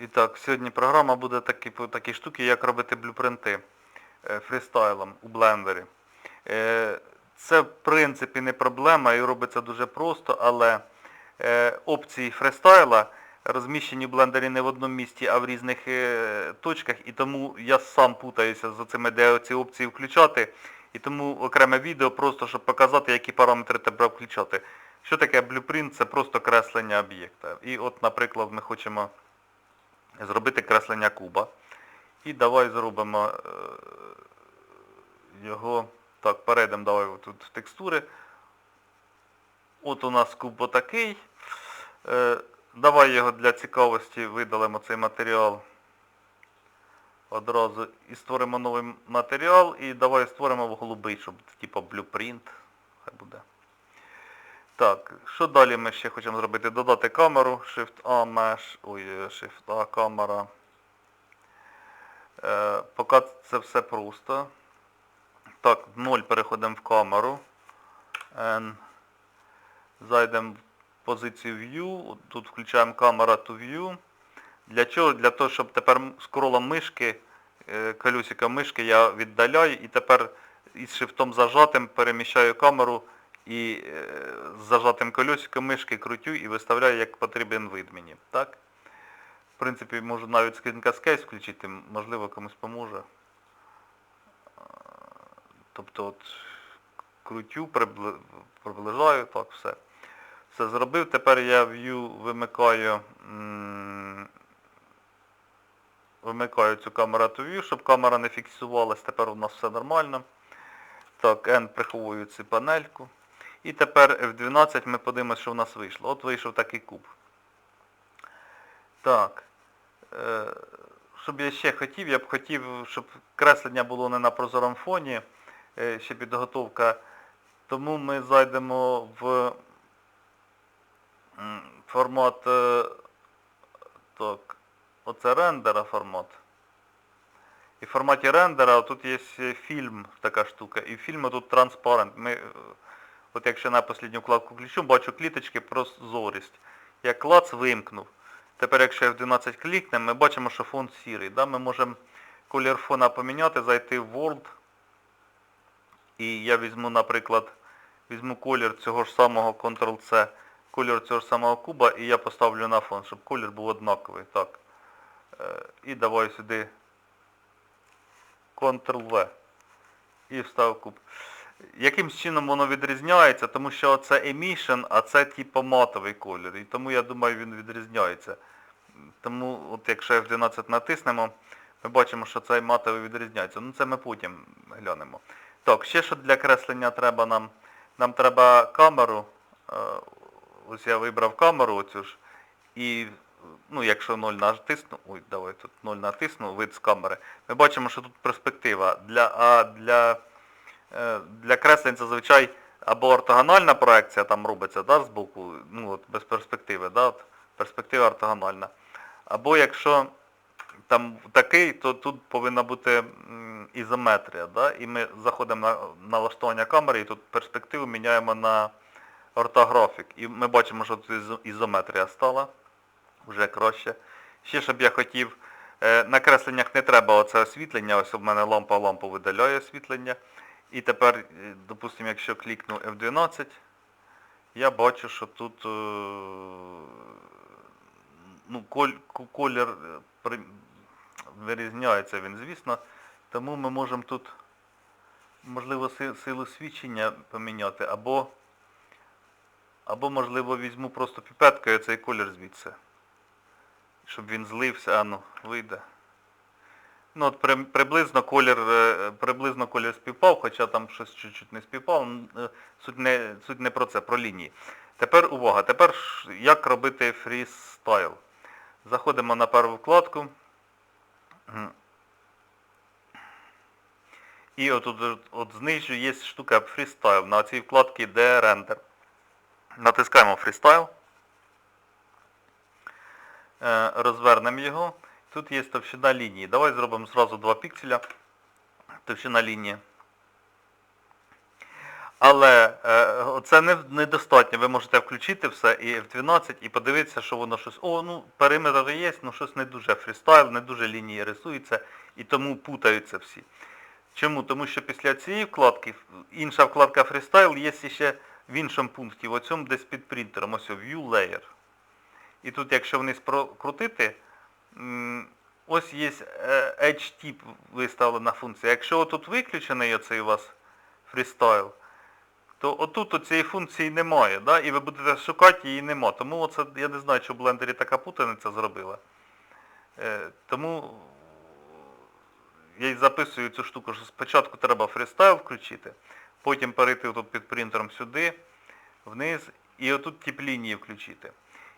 І так, сьогодні програма буде такі, по такі штуки, як робити блюпринти е, фрістайлом у блендері. Е, Це в принципі не проблема і робиться дуже просто, але е, опції фрістайла розміщені в блендері не в одному місці, а в різних точках, і тому я сам путаюся з цими, де ці опції включати. І тому окреме відео просто, щоб показати, які параметри треба включати. Що таке блюпринт? Це просто креслення об'єкта. І от, наприклад, ми хочемо зробити креслення куба. І давай зробимо е, його. Так, перейдемо давай тут в текстури. От у нас куб отакий. Е, давай його для цікавості видалимо цей матеріал одразу і створимо новий матеріал. І давай створимо в голубий, щоб типу блюпринт. Хай буде. Так, що далі ми ще хочемо зробити? Додати камеру, Shift-A, Mesh, ой, е, Shift-A, камера. Е, поки це все просто. Так, в 0 переходимо в камеру. N. Зайдемо в позицію View. Тут включаємо камера to View. Для чого? Для того, щоб тепер скролом мишки, е, колесика мишки я віддаляю і тепер із шифтом зажатим переміщаю камеру і е, з зажатим колесиком мишки крутю і виставляю, як потрібен вид мені. Так? В принципі, можу навіть Screen Cascade включити, можливо, комусь поможе. Е, Тобто от крутю, приближаю, так, все. Все зробив. Тепер я View вимикаю, вимикаю цю камеру to View, щоб камера не фіксувалась. Тепер у нас все нормально. Так, N приховую цю панельку. І тепер F12 ми подивимося, що в нас вийшло. От вийшов такий куб. Так. Е, щоб я ще хотів, я б хотів, щоб креслення було не на прозорому фоні, е, ще підготовка. Тому ми зайдемо в формат, е, так, оце рендера формат. І в форматі рендера тут є фільм, така штука, і в фільмі тут транспарент. Ми, от якщо на останню вкладку включу, бачу кліточки прозорість. Я клац вимкнув. Тепер якщо F12 клікнемо, ми бачимо, що фон сірий. Да? Ми можемо колір фона поміняти, зайти в World. І я візьму, наприклад, візьму колір цього ж самого Ctrl-C, колір цього ж самого куба, і я поставлю на фон, щоб колір був однаковий. Так. Е, І давай сюди Ctrl-V. І встав куб. Яким чином воно відрізняється? Тому що це emission, а це типу матовий колір. І тому я думаю він відрізняється. Тому от якщо F12 натиснемо, ми бачимо, що цей матовий відрізняється. Ну це ми потім глянемо. Так, ще що для креслення треба нам? Нам треба камеру. Е, Ось я вибрав камеру оцю ж. І ну, якщо 0 натисну, ой, давай тут 0 натисну, вид з камери, ми бачимо, що тут перспектива. Для, а для, для креслень зазвичай або ортогональна проекція там робиться, да, з боку, ну от без перспективи, да, от, перспектива ортогональна. Або якщо там такий, то тут повинна бути ізометрія, да, і ми заходимо на налаштування камери і тут перспективу міняємо на ортографік. І ми бачимо, що тут ізометрія стала вже краще. Ще щоб я хотів, е, на кресленнях не треба оце освітлення, ось у мене лампа лампу видаляє освітлення. І тепер, е, допустимо, якщо клікну F12, я бачу, що тут е, ну, колір е, вирізняється він, звісно. Тому ми можемо тут, можливо, силу свідчення поміняти, або, або можливо, візьму просто піпеткою цей колір звідси щоб він злився, а ну, вийде. Ну от при, приблизно колір, е, приблизно колір співпав, хоча там щось чуть-чуть не співпав. Е, Суть не, суть не про це, про лінії. Тепер увага, тепер як робити фрістайл. Заходимо на першу вкладку. І отут от, знизу є штука фрістайл. На цій вкладці де рендер. Натискаємо фрістайл. Е, розвернемо його. Тут є товщина лінії. Давай зробимо зразу 2 пікселя. Товщина лінії. Але е, це не, недостатньо. Ви можете включити все і F12 і подивитися, що воно щось. О, ну периметр є, ну щось не дуже фрістайл, не дуже лінії рисуються і тому путаються всі. Чому? Тому що після цієї вкладки інша вкладка фрістайл є ще в іншому пункті, в оцьому десь під принтером, ось View Layer. І тут, якщо вниз прокрутити, ось є е, Tip виставлена функція. Якщо отут виключений оцей у вас фрістайл, то отут цієї функції немає, да? і ви будете шукати її нема. Тому оце, я не знаю, чи в блендері така путаниця зробила. Е, тому я й записую цю штуку, що спочатку треба фрістайл включити, потім перейти тут під принтером сюди, вниз, і отут тип лінії включити.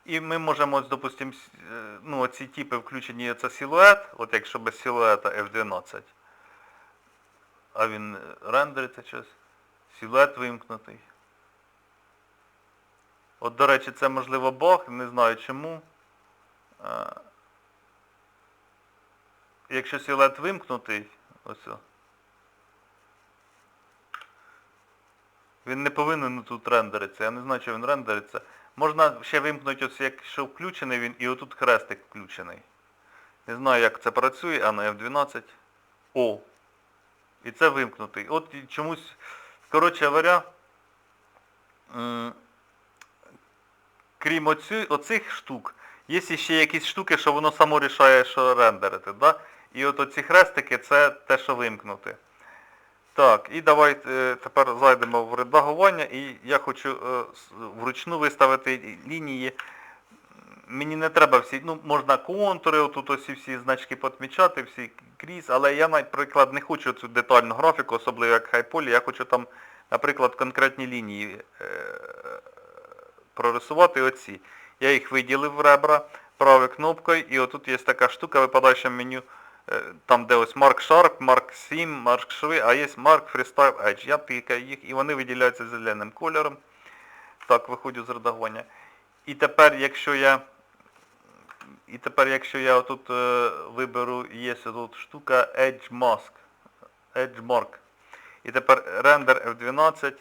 І ми можемо, ось, допустим, е, ну, оці типи включені, це силует, от якщо без силуета F12, а він рендериться щось, силует вимкнутий. От, до речі, це можливо баг, не знаю чому. Якщо силует вимкнутий, ось. Він не повинен тут рендеритися. Я не знаю, чи він рендериться. Можна ще вимкнути, ось якщо включений він, і отут хрестик включений. Не знаю, як це працює, а на F12. О! І це вимкнутий. От чомусь, коротше говоря, крім оцю, оцих штук, є ще якісь штуки, що воно само рішає, що рендерити. Да? І от оці хрестики це те, що вимкнути. Так, і давайте е, тепер зайдемо в редагування, і я хочу е, вручну виставити лінії. Мені не треба всі, ну можна контури, отут ось всі значки підмічати, всі крізь, але я, наприклад, не хочу цю детальну графіку, особливо як хайполі, я хочу там, наприклад, конкретні лінії е, прорисувати оці. Я їх виділив в ребра правою кнопкою, і отут є така штука, випадаюче меню, там де ось Mark Sharp, Mark 7, Mark Шви, а є Mark Freestyle Edge. Я тикаю їх, і вони виділяються зеленим кольором. Так, виходжу з редагування. І тепер, якщо я і тепер, якщо я отут е, виберу, є тут штука Edge Mask, Edge Mark. І тепер рендер F12.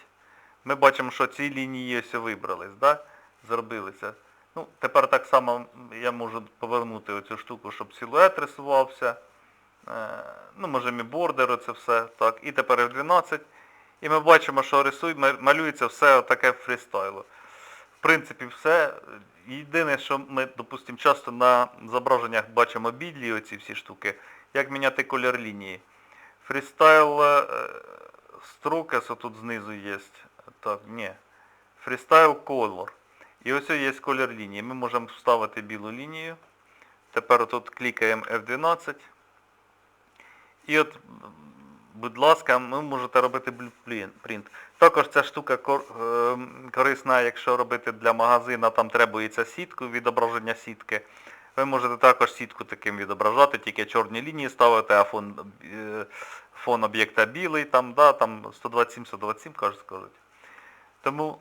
Ми бачимо, що ці лінії ось вибрались, да? зробилися. Ну, тепер так само я можу повернути оцю штуку, щоб силует рисувався. Е, ну, можемо і бордер, все. Так. І тепер F12. І ми бачимо, що рисує, малюється все таке фрістайло. В принципі, все. Єдине, що ми, допустимо, часто на зображеннях бачимо бідлі оці всі штуки, як міняти колір лінії. Фрістайл е, строкес тут знизу є. Так, ні. Фрістайл color. І ось є колір лінії. Ми можемо вставити білу лінію. Тепер тут клікаємо F12. І от, будь ласка, ви можете робити блюпринт. Також ця штука ем, корисна, якщо робити для магазина, там требується сітку, відображення сітки. Ви можете також сітку таким відображати, тільки чорні лінії ставити, а фон, е, фон об'єкта білий, там, да, там 127-127, кажуть, скажуть. Тому,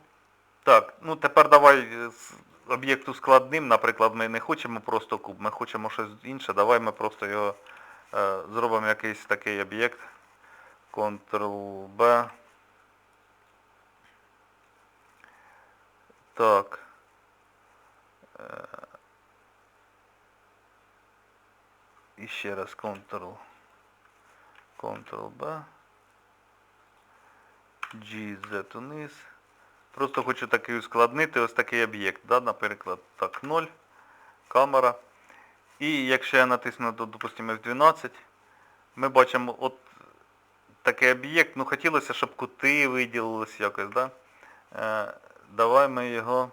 так, ну тепер давай е, з об'єкту складним, наприклад, ми не хочемо просто куб, ми хочемо щось інше, давай ми просто його е, зробимо якийсь такий об'єкт. Ctrl-B. Так. Е, І ще раз Ctrl. Ctrl-B. G, Z униз. Просто хочу такий ускладнити, ось такий об'єкт, да, наприклад, так, 0, камера. І якщо я натисну, допустимо, F12, ми бачимо от такий об'єкт, ну хотілося, щоб кути виділились якось, да? Е, давай ми його,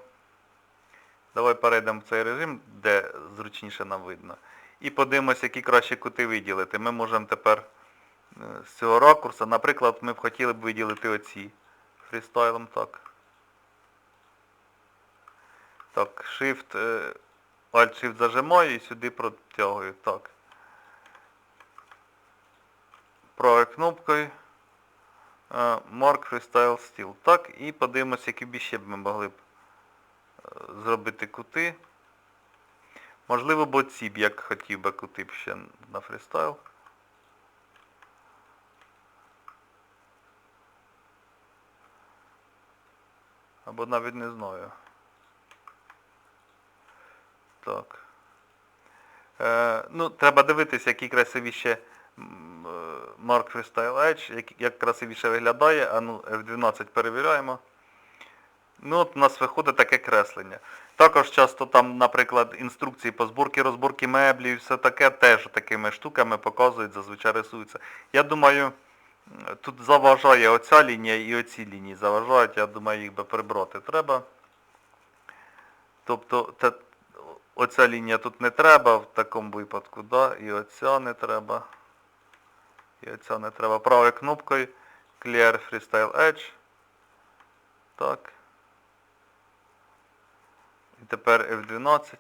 давай перейдемо в цей режим, де зручніше нам видно. І подивимося, які краще кути виділити. Ми можемо тепер е, з цього ракурсу, наприклад, ми б хотіли б виділити оці фрістайлом так. Так, Shift, е, Alt-Shift зажимаю і сюди протягую. Так. Правою кнопкою. е, Mark Freestyle Steel. Так, і подивимося, які б ще б ми могли б е, зробити кути. Можливо, бо ці б як хотів би кути б ще на фрістайл. Або навіть не знаю. Так. Е, ну, треба дивитися, які красивіше е, Mark Freestyle Edge, як, як красивіше виглядає. А ну, F12 перевіряємо. Ну, от у нас виходить таке креслення. Також часто там, наприклад, інструкції по зборці, розборці меблів, і все таке теж такими штуками показують, зазвичай рисуються. Я думаю, тут заважає оця лінія і оці лінії заважають, я думаю, їх би прибрати треба. Тобто оця лінія тут не треба в такому випадку, да? і оця не треба. І оця не треба. Правою кнопкою Clear Freestyle Edge. Так. І тепер F12.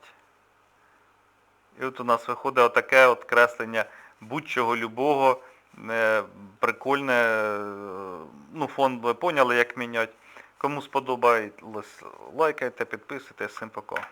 І от у нас виходить отаке от креслення будь-чого любого. е, Прикольне. е, Ну, фон ви поняли, як міняти. Кому сподобалось, лайкайте, підписуйтесь, всім пока.